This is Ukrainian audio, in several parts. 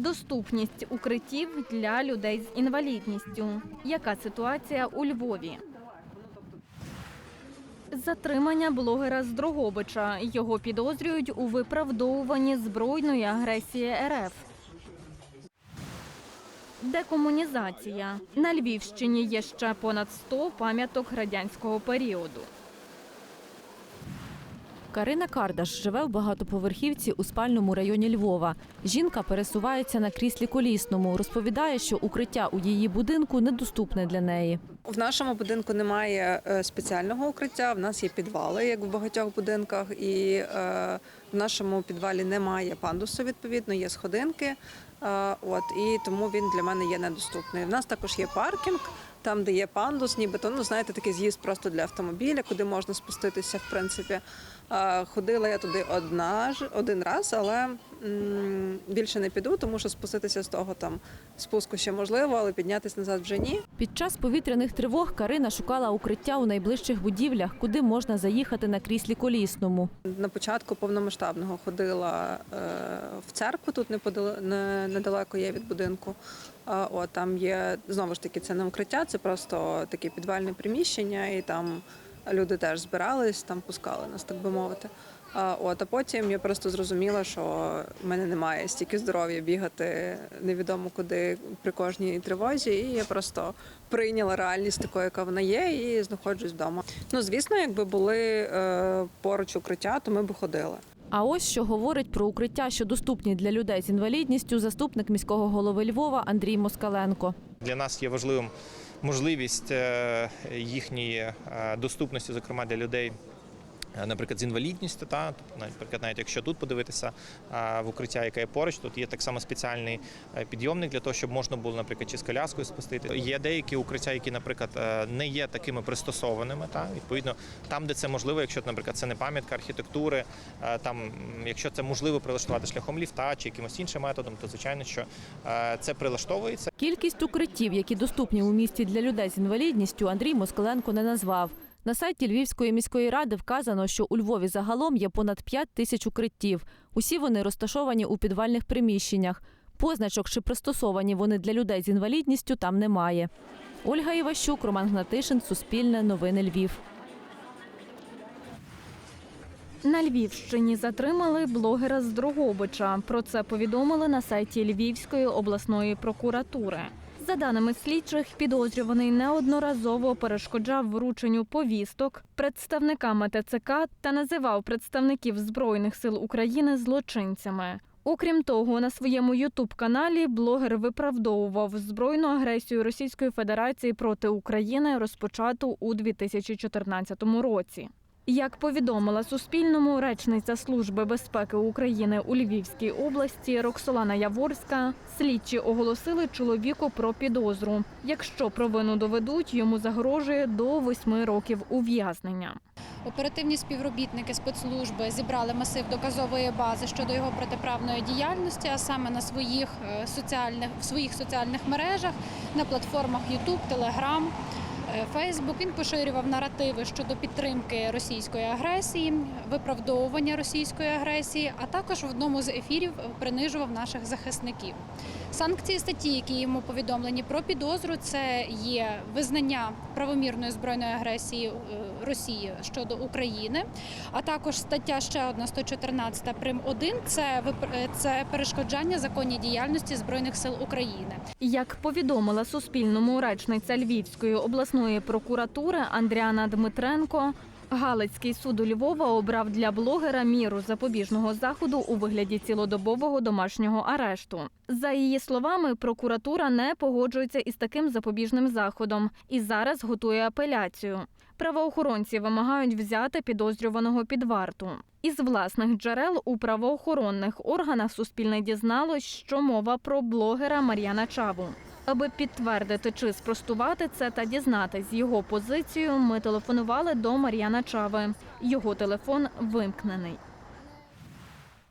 Доступність укриттів для людей з інвалідністю. Яка ситуація у Львові? Затримання блогера з Дрогобича. Його підозрюють у виправдовуванні збройної агресії РФ. Декомунізація. На Львівщині є ще понад 100 пам'яток радянського періоду. Карина Кардаш живе в багатоповерхівці у спальному районі Львова. Жінка пересувається на кріслі колісному. Розповідає, що укриття у її будинку недоступне для неї. В нашому будинку немає е, спеціального укриття. В нас є підвали, як в багатьох будинках, і е, в нашому підвалі немає пандусу. Відповідно, є сходинки. Е, от і тому він для мене є недоступний. В нас також є паркінг, там, де є пандус, нібито ну знаєте, такий з'їзд просто для автомобіля, куди можна спуститися. В принципі, ходила я туди одна один раз, але більше не піду, тому що спуститися з того там спуску ще можливо, але піднятися назад вже ні. Під час повітряних тривог Карина шукала укриття у найближчих будівлях, куди можна заїхати на кріслі колісному. На початку повномасштабного ходила е, в церкву, тут недалеко є від будинку. От, там є знову ж таки це не укриття, це просто таке підвальне приміщення, і там люди теж збирались, там пускали нас, так би мовити. А, от, а потім я просто зрозуміла, що в мене немає стільки здоров'я бігати невідомо куди при кожній тривозі, і я просто прийняла реальність такою, яка вона є, і знаходжусь вдома. Ну, звісно, якби були е, поруч укриття, то ми б ходили. А ось що говорить про укриття, що доступні для людей з інвалідністю, заступник міського голови Львова Андрій Москаленко. Для нас є важливим можливість е, їхньої е, доступності, зокрема для людей. Е, Наприклад, з інвалідністю, та тобто, наприклад, навіть якщо тут подивитися в укриття, яке є поруч, тут є так само спеціальний е, підйомник для того, щоб можна було, наприклад, чи з коляскою спустити. Є деякі укриття, які, наприклад, е, не є такими пристосованими. Та відповідно, там, де це можливо, якщо, наприклад, це не пам'ятка архітектури, там, якщо це можливо прилаштувати шляхом ліфта чи якимось іншим методом, то звичайно, що це прилаштовується. Кількість укриттів, які доступні у місті для людей з інвалідністю, Андрій Москаленко не назвав. На сайті Львівської міської ради вказано, що у Львові загалом є понад 5 тисяч укриттів. Усі вони розташовані у підвальних приміщеннях. Позначок чи пристосовані вони для людей з інвалідністю там немає. Ольга Іващук, Роман Гнатишин, Суспільне, Новини Львів. На Львівщині затримали блогера з Дрогобича. Про це повідомили на сайті Львівської обласної прокуратури. За даними слідчих, підозрюваний неодноразово перешкоджав врученню повісток представниками ТЦК та називав представників Збройних сил України злочинцями. Окрім того, на своєму Ютуб-каналі блогер виправдовував збройну агресію Російської Федерації проти України, розпочату у 2014 році. Як повідомила Суспільному речниця Служби безпеки України у Львівській області Роксолана Яворська, слідчі оголосили чоловіку про підозру. Якщо провину доведуть, йому загрожує до восьми років ув'язнення. Оперативні співробітники спецслужби зібрали масив доказової бази щодо його протиправної діяльності, а саме на своїх е, соціальних в своїх соціальних мережах на платформах YouTube, Telegram, е, Facebook. Він поширював наративи щодо підтримки російської агресії, виправдовування російської агресії, а також в одному з ефірів принижував наших захисників. Санкції статті, які йому повідомлені про підозру, це є визнання правомірної збройної агресії е, Росії щодо України, а також стаття ще одна 114 прим 1 це е, це перешкоджання законній діяльності збройних сил України. Як повідомила Суспільному речниця Львівської обласної прокуратури Андріана Дмитренко, Галицький суд у Львова обрав для блогера міру запобіжного заходу у вигляді цілодобового домашнього арешту. За її словами, прокуратура не погоджується із таким запобіжним заходом і зараз готує апеляцію. Правоохоронці вимагають взяти підозрюваного під варту. Із власних джерел у правоохоронних органах Суспільне дізналось, що мова про блогера Мар'яна Чаву. Аби підтвердити чи спростувати це та дізнатись його позицію, ми телефонували до Мар'яна Чави. Його телефон вимкнений.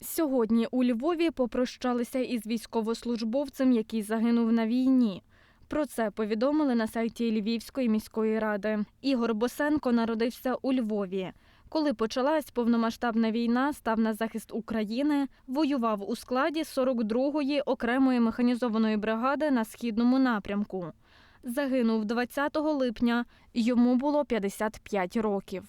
Сьогодні у Львові попрощалися із військовослужбовцем, який загинув на війні. Про це повідомили на сайті Львівської міської ради. Ігор Босенко народився у Львові. Коли почалась повномасштабна війна, став на захист України, воював у складі 42-ї окремої механізованої бригади на східному напрямку. Загинув 20 липня. Йому було 55 років.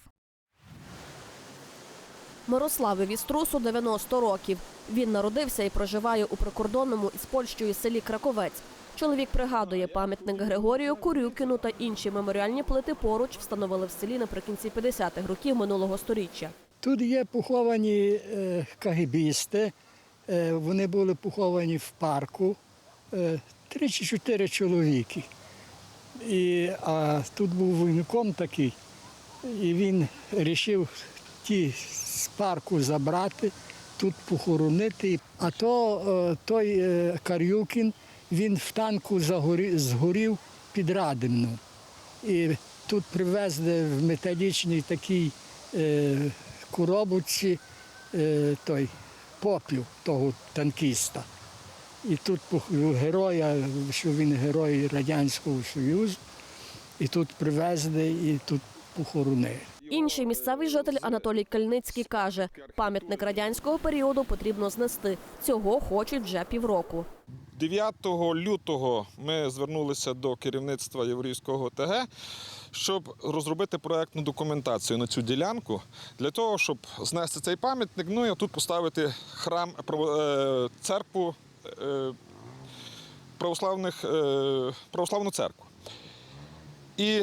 Мирославові Струсу 90 років. Він народився і проживає у прикордонному із Польщею селі Краковець. Чоловік пригадує, пам'ятник Григорію Курюкіну та інші меморіальні плити поруч встановили в селі наприкінці 50-х років минулого сторіччя. Тут є поховані е, кагибісти. Е, вони були поховані в парку. Е, три чи чотири чоловіки. І, а тут був воєнком такий, і він вирішив ті з парку забрати, тут похоронити. А то той Карюкін, він в танку згорів під Радимном. І тут привезли в металічній такій е, коробочці е, той попіл того танкіста. І тут героя, що він герой Радянського Союзу, і тут привезли, і тут похоронили. Інший місцевий житель Анатолій Кальницький каже, пам'ятник радянського періоду потрібно знести. Цього хочуть вже півроку. 9 лютого ми звернулися до керівництва Єврейського ТГ, щоб розробити проектну документацію на цю ділянку для того, щоб знести цей пам'ятник. Ну і тут поставити храм е, церкву е, православних е, православну церкву. І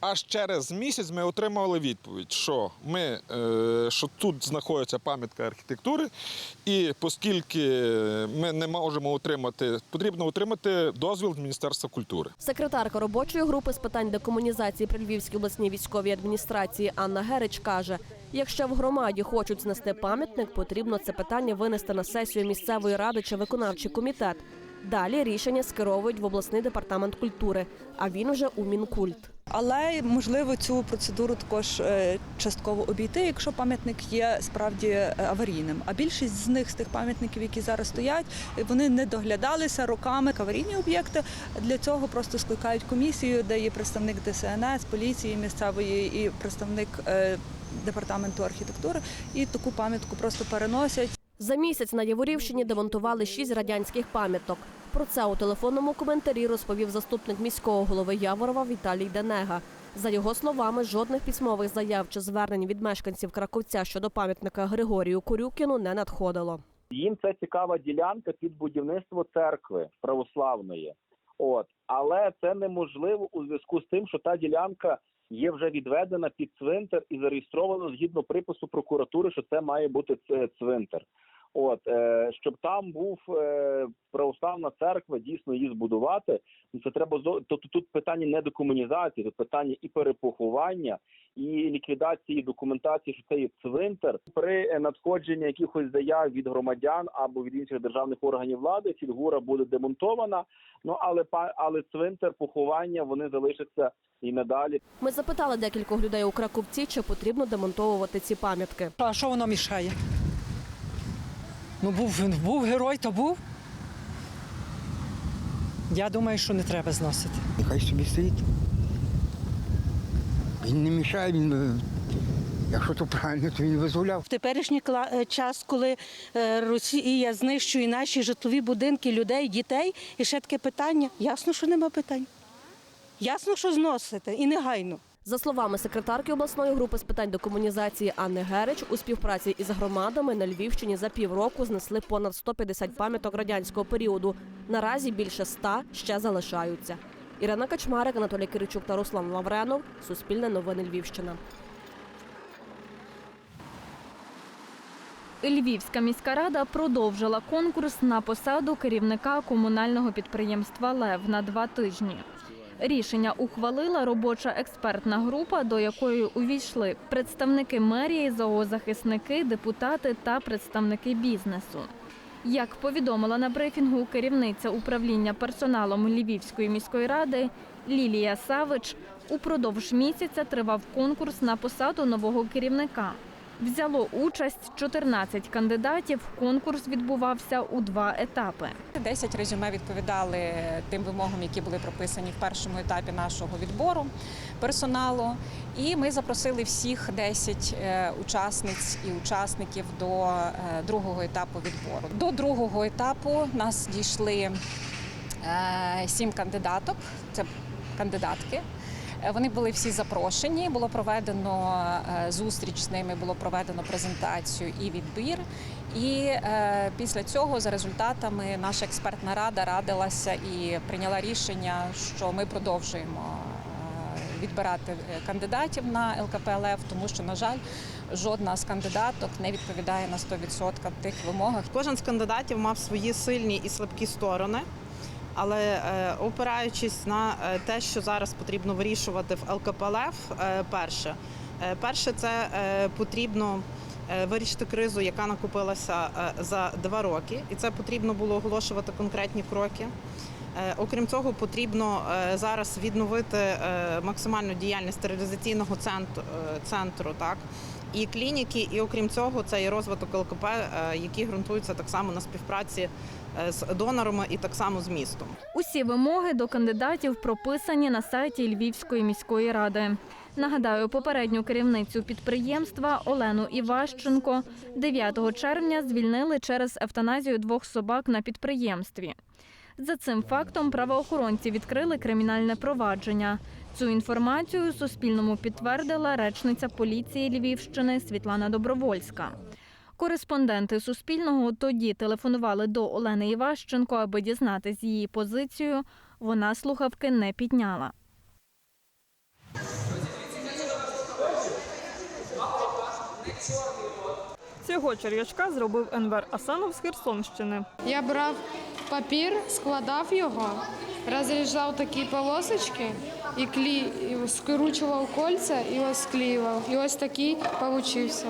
аж через місяць ми отримали відповідь, що ми е, що тут знаходиться пам'ятка архітектури, і оскільки ми не можемо отримати, потрібно отримати дозвіл від Міністерства культури. Секретарка робочої групи з питань декомунізації при Львівській обласній військовій адміністрації Анна Герич каже: якщо в громаді хочуть знести пам'ятник, потрібно це питання винести на сесію місцевої ради чи виконавчий комітет. Далі рішення скеровують в обласний департамент культури, а він вже у мінкульт. Але можливо цю процедуру також е, частково обійти, якщо пам'ятник є справді е, аварійним. А більшість з них з тих пам'ятників, які зараз стоять, вони не доглядалися роками. Аварійні об'єкти для цього просто скликають комісію, де є представник ДСНС, поліції місцевої і представник е, департаменту архітектури, і таку пам'ятку просто переносять. За місяць на Яворівщині демонтували шість радянських пам'яток. Про це у телефонному коментарі розповів заступник міського голови Яворова Віталій Денега. За його словами, жодних письмових заяв чи звернень від мешканців Краковця щодо пам'ятника Григорію Курюкіну не надходило. Їм це цікава ділянка під будівництво церкви православної. От але це неможливо у зв'язку з тим, що та ділянка є вже відведена під цвинтар і зареєстровано згідно припису прокуратури, що це має бути цвинтар. От е, щоб там був е, православна церква, дійсно її збудувати. ну, Це треба зо- тобто тут питання не декомунізації, тут питання і перепоховання, і ліквідації документації, що це є цвинтар. При е, надходженні якихось заяв від громадян або від інших державних органів влади, фігура буде демонтована. Ну але па- але цвинтар, поховання вони залишаться і надалі. Ми запитали декількох людей у Краковці, чи потрібно демонтовувати ці пам'ятки. А що воно мішає? Ну, був, був герой, то був. Я думаю, що не треба зносити. Нехай собі стоїть. Він не мішає, він, е, якщо то правильно, то він визволяв. В теперішній кла- е, час, коли е, Росія знищує наші житлові будинки людей, дітей, і ще таке питання, ясно, що нема питань. Ясно, що зносите і негайно. За словами секретарки обласної групи з питань декомунізації Анни Герич, у співпраці із громадами на Львівщині за півроку знесли понад 150 пам'яток радянського періоду. Наразі більше 100 ще залишаються. Ірина Качмарик, Анатолій Киричук та Руслан Лавренов. Суспільне новини Львівщина. Львівська міська рада продовжила конкурс на посаду керівника комунального підприємства Лев на два тижні. Рішення ухвалила робоча експертна група, до якої увійшли представники мерії, зоозахисники, депутати та представники бізнесу. Як повідомила на брифінгу керівниця управління персоналом Львівської міської ради Лілія Савич, упродовж місяця тривав конкурс на посаду нового керівника. Взяло участь 14 кандидатів. Конкурс відбувався у два етапи. 10 резюме відповідали тим вимогам, які були прописані в першому етапі нашого відбору персоналу. І ми запросили всіх 10 е, учасниць і учасників до е, другого етапу відбору. До другого етапу нас дійшли е, сім кандидаток. Це кандидатки. Е, Вони були всі запрошені. Було проведено е, зустріч з ними, було проведено презентацію і відбір. І е, після цього, за результатами, наша експертна рада радилася і прийняла рішення, що ми продовжуємо відбирати кандидатів на ЛКПЛФ, тому що, на жаль, жодна з кандидаток не відповідає на 100% тих вимогах, Кожен з кандидатів мав свої сильні і слабкі сторони. Але е, опираючись на е, те, що зараз потрібно вирішувати в ЛКПЛФ, е, перше, перше, це потрібно вирішити кризу, яка накопилася за два роки, і це потрібно було оголошувати конкретні кроки. Окрім цього, потрібно зараз відновити максимальну діяльність стерилізаційного центру так, і клініки, і окрім цього, це і розвиток ЛКП, е, які ґрунтуються так само на співпраці е, з донорами і так само з містом. Усі вимоги до кандидатів прописані на сайті Львівської міської ради. Нагадаю, попередню керівницю підприємства Олену Іващенко 9 червня звільнили через евтаназію двох собак на підприємстві. За цим фактом правоохоронці відкрили кримінальне провадження. Цю інформацію Суспільному підтвердила речниця поліції Львівщини Світлана Добровольська. Кореспонденти Суспільного тоді телефонували до Олени Іващенко, аби дізнатись її позицію. Вона слухавки не підняла. Цього черв'ячка зробив Енвер Асанов з Херсонщини. Я брав папір, складав його, розрізав такі полосочки і клі... і скручував кольця і ось склеивал. І ось такий получився.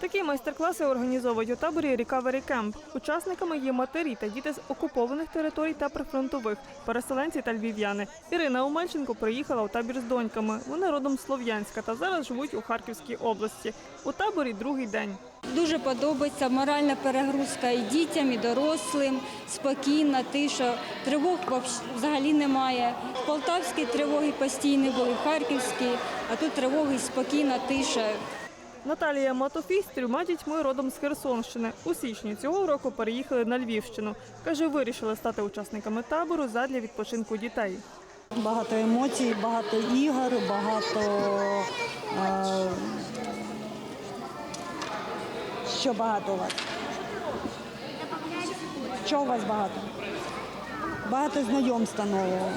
Такі майстер-класи організовують у таборі Recovery Camp. Учасниками є матері та діти з окупованих територій та прифронтових, переселенці та львів'яни. Ірина Омельченко приїхала у табір з доньками. Вони родом Слов'янська та зараз живуть у Харківській області. У таборі другий день. Дуже подобається моральна перегрузка і дітям, і дорослим, спокійна, тиша. Тривог взагалі немає. В Полтавській тривоги постійні були, в Харківській, а тут тривоги, спокійна, тиша. Наталія Матофій з трьома дітьми родом з Херсонщини. У січні цього року переїхали на Львівщину. Каже, вирішили стати учасниками табору задля відпочинку дітей. Багато емоцій, багато ігор, багато. Е, що багато у вас? Що у вас багато? Багато знайомства нового.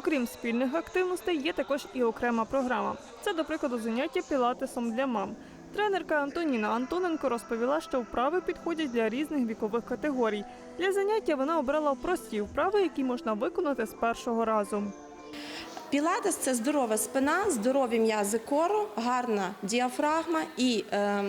Окрім спільних активностей, є також і окрема програма. Це, до прикладу, заняття пілатесом для мам. Тренерка Антоніна Антоненко розповіла, що вправи підходять для різних вікових категорій. Для заняття вона обрала прості вправи, які можна виконати з першого разу. Пілатес це здорова спина, здорові м'язи кору, гарна діафрагма і е,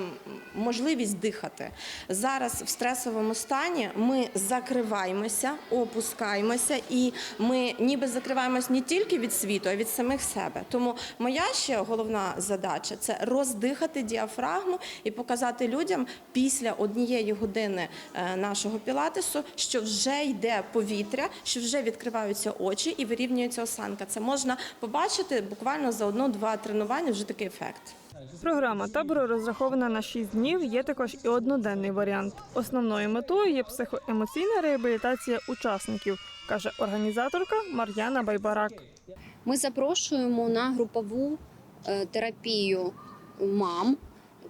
можливість дихати. Зараз в стресовому стані ми закриваємося, опускаємося, і ми ніби закриваємось не тільки від світу, а від самих себе. Тому моя ще головна задача це роздихати діафрагму і показати людям після однієї години е, нашого пілатесу, що вже йде повітря, що вже відкриваються очі і вирівнюється осанка. Це можна побачити буквально за одно-два тренування вже такий ефект. Програма табору розрахована на 6 днів. Є також і одноденний варіант. Основною метою є психоемоційна реабілітація учасників, каже організаторка Мар'яна Байбарак. Ми запрошуємо на групову е, терапію мам.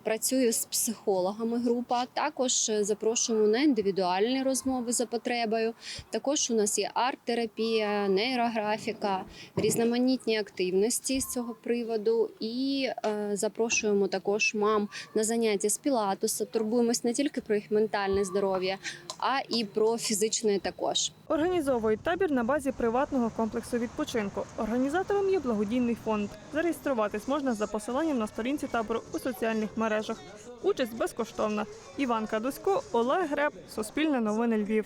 Працює з психологами група. Також е, запрошуємо на індивідуальні розмови за потребою. Також у нас є арт-терапія, нейрографіка, різноманітні активності з цього приводу. І е, запрошуємо також мам на заняття з пілатуса. Турбуємось не тільки про їх ментальне здоров'я, а і про фізичне також. Організовують табір на базі приватного комплексу відпочинку. Організатором є благодійний фонд. Зареєструватись можна за посиланням на сторінці табору у соціальних мережах. Участь безкоштовна. Іван Кадусько, Олег Греб, Суспільне новини Львів.